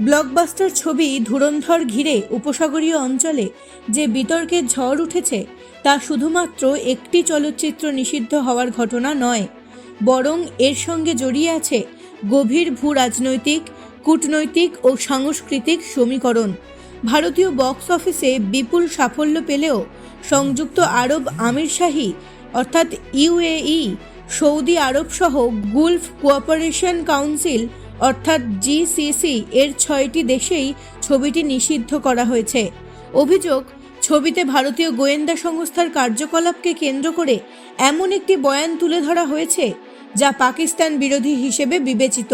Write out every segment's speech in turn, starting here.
Blockbuster ছবি ধুরন্ধর ঘিরে উপসাগরীয় অঞ্চলে যে বিতর্কের ঝড় উঠেছে, তা শুধুমাত্র একটি চলচ্চিত্র নিষিদ্ধ হওয়ার ঘটনা নয়, বরং এর সঙ্গে জড়িয়ে আছে গভীর ভূ রাজনৈতিক কূটনৈতিক ও সাংস্কৃতিক সমীকরণ। ভারতীয় বক্স অফিসে বিপুল সাফল্য পেলেও সংযুক্ত আরব আমিরশাহী অর্থাৎ U A E, Saudi Arab সহ গুলফ কোঅপারেশন কাউন্সিল অর্থাৎ জিসিসি এর ছয়টি দেশেই ছবিটি নিষিদ্ধ করা হয়েছে। অভিযোগ, ছবিতে ভারতীয় গোয়েন্দা সংস্থার কার্যকলাপকে কেন্দ্র করে এমন একটি বয়ান তুলে ধরা হয়েছে, যা পাকিস্তান বিরোধী হিসেবে বিবেচিত।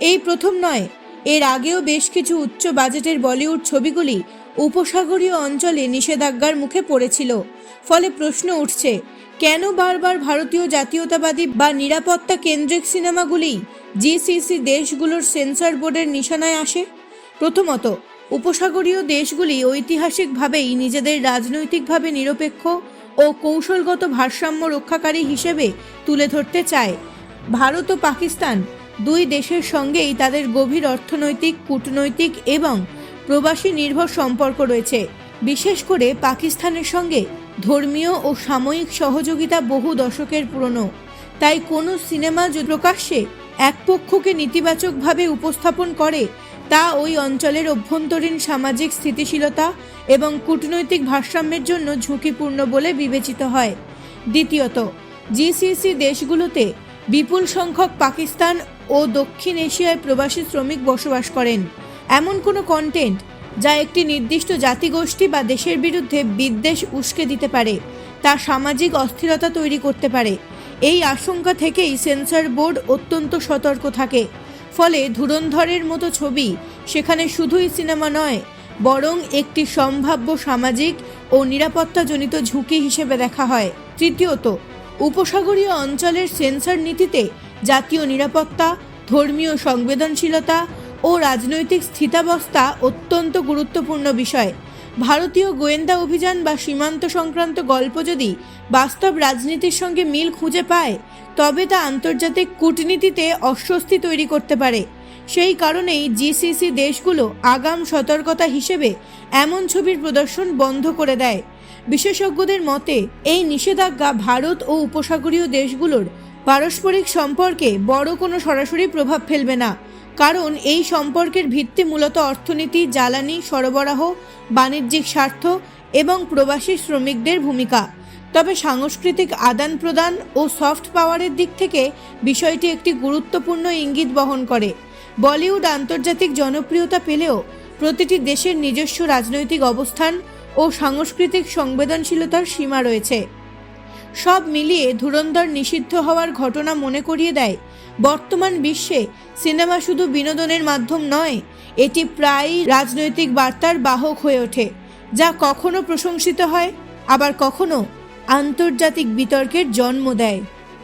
এই প্রথম নয়, এর আগেও বেশ কিছু উচ্চ বাজেটের বলিউড ছবিগুলি উপসাগরীয় অঞ্চলে নিষেধাজ্ঞার মুখে পড়েছিল, ফলে প্রশ্ন উঠছে কেন বারবার ভারতীয় জাতীয়তাবাদী বা নিরাপত্তা কেন্দ্রিক সিনেমাগুলি জিসিসি দেশগুলোর সেন্সর বোর্ডের নিশানায় আসে? প্রথমত, উপসাগরীয় দেশগুলি ঐতিহাসিকভাবেই নিজেদের রাজনৈতিকভাবে নিরপেক্ষ ও কৌশলগত ভারসাম্য রক্ষাকারী হিসেবে তুলে ধরতে চায়। ভারত ও পাকিস্তান দুই দেশের সঙ্গেই তাদের গভীর অর্থনৈতিক, কূটনৈতিক এবং প্রবাসী নির্ভর সম্পর্ক রয়েছে। বিশেষ করে পাকিস্তানের সঙ্গে ধর্মীয় ও সাময়িক সহযোগিতা বহু দশকের পুরনো। তাই কোনো সিনেমা প্রকাশ্যে এক পক্ষকে নেতিবাচকভাবে উপস্থাপন করে, তা ওই অঞ্চলের অভ্যন্তরীণ সামাজিক স্থিতিশীলতা এবং কূটনৈতিক ভারসাম্যের জন্য ঝুঁকিপূর্ণ বলে বিবেচিত হয়। দ্বিতীয়ত জিসিসি দেশগুলোতে বিপুল সংখ্যক পাকিস্তান ও দক্ষিণ এশিয়ায় প্রবাসী শ্রমিক বসবাস করেন। এমন কোনো কন্টেন্ট যা একটি নির্দিষ্ট জাতিগোষ্ঠী বা দেশের বিরুদ্ধে বিদ্বেষ উস্কে দিতে পারে, তা সামাজিক অস্থিরতা তৈরি করতে পারে। এই আশঙ্কা থেকেই সেন্সর বোর্ড অত্যন্ত সতর্ক থাকে। ফলে ধুরন্ধরের মতো ছবি সেখানে শুধুই সিনেমা নয়, বরং একটি সম্ভাব্য সামাজিক ও নিরাপত্তাজনিত ঝুঁকি হিসেবে দেখা হয়। তৃতীয়ত, উপসাগরীয় অঞ্চলের সেন্সর নীতিতে জাতীয় নিরাপত্তা, ধর্মীয় সংবেদনশীলতা ও রাজনৈতিক স্থিতাবস্থা অত্যন্ত গুরুত্বপূর্ণ বিষয়। ভারতীয় গোয়েন্দা অভিযান বা সীমান্ত সংক্রান্ত গল্প যদি বাস্তব রাজনীতির সঙ্গে মিল খুঁজে পায়, তবে তা আন্তর্জাতিক কূটনীতিতে অস্বস্তি তৈরি করতে পারে। সেই কারণেই জিসিসি দেশগুলো আগাম সতর্কতা হিসেবে এমন ছবির প্রদর্শন বন্ধ করে দেয়। বিশেষজ্ঞদের মতে, এই নিষেধাজ্ঞা ভারত ও উপসাগরীয় দেশগুলোর পারস্পরিক সম্পর্কে বড় কোনো সরাসরি প্রভাব ফেলবে না। কারণ এই সম্পর্কের ভিত্তি মূলত অর্থনীতি, জ্বালানি, সরবরাহ, বাণিজ্যিক স্বার্থ এবং প্রবাসী শ্রমিকদের ভূমিকা। তবে সাংস্কৃতিক আদান প্রদান ও সফট পাওয়ারের দিক থেকে বিষয়টি একটি গুরুত্বপূর্ণ ইঙ্গিত বহন করে। বলিউড আন্তর্জাতিক জনপ্রিয়তা পেলেও প্রতিটি দেশের নিজস্ব রাজনৈতিক অবস্থান ও সাংস্কৃতিক সংবেদনশীলতার সীমা রয়েছে। সব মিলিয়ে ধুরন্ধর নিষিদ্ধ হওয়ার ঘটনা মনে করিয়ে দেয়। বর্তমান বিশ্বে সিনেমা শুধু বিনোদনের মাধ্যম নয়, এটি প্রায়ই রাজনৈতিক বার্তার বাহক হয়ে ওঠে, যা কখনো প্রশংসিত হয়, আবার কখনো আন্তর্জাতিক বিতর্কের জন্ম দেয়।